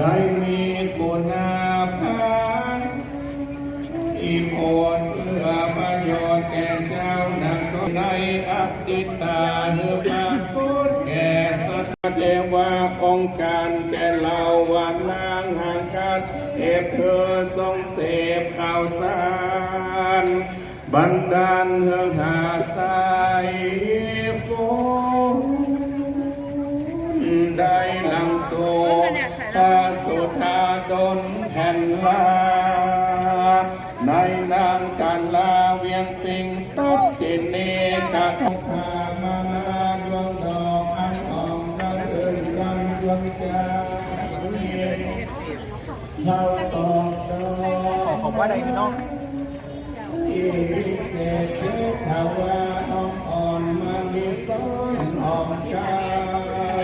ได้มีกุณาภาอีโพนเพื่อประโยชน์แก่เจ้านักในอัตติตาเนื้อพระพุทธแก่สัตว์เทวาองค์การแก่เราวันนางห่างกันเอเธอทรงเสพข่าวสาร บันดาลเฮืองหาสาย ดนแผ่นลา ในนามการลาเวียงปิงตัดตินเนกะขพามาลาดวงดอกอันอ่อนรักเอิญรังดวงใจเข้าตอกดอกผมว่าใดพี่น้องที่วิเศษเชื้อขาวาอ่อนอ่อนมาลิซ้อนหอมกา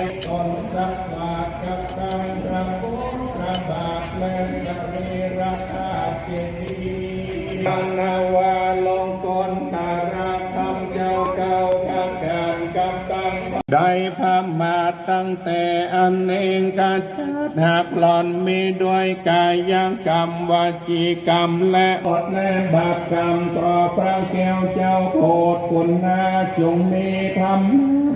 ยตนสักบาทกับกา สรีระอาเจดีย์นาวาลงกลตาราคำเจ้าเก่าพักการกับตั้งได้พามาตั้งแต่อันเองกาชัดหากหลอนมีด้วยกายยังกรรมวาจีกรรมและอดและบาปกรรมต่อพระแก้วเจ้าโปรคุณนาจงมีธรรม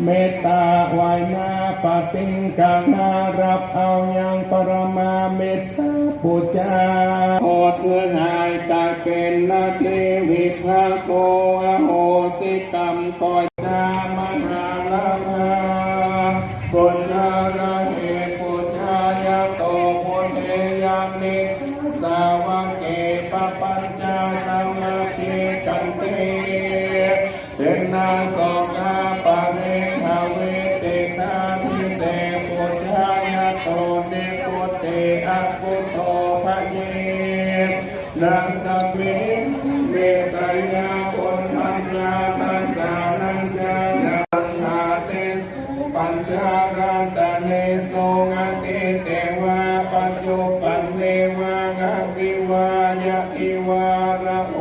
เมตตาไวหนาปฏิงกังนารับเอายังปรมาเมตสาปุจจาโอดเมื่อหายตายเป็นนาเทวิภาโกอโหสิกรรมก่อยจามหาลาภาปุจจาระเหปุจจายาโตปุเทยานิสาวเกปปัญจาสมาเทกันเตเป็นนาสอ หาราตเนสงติเตวะปัจจุปันเนวะกิวายะอิวาระโอ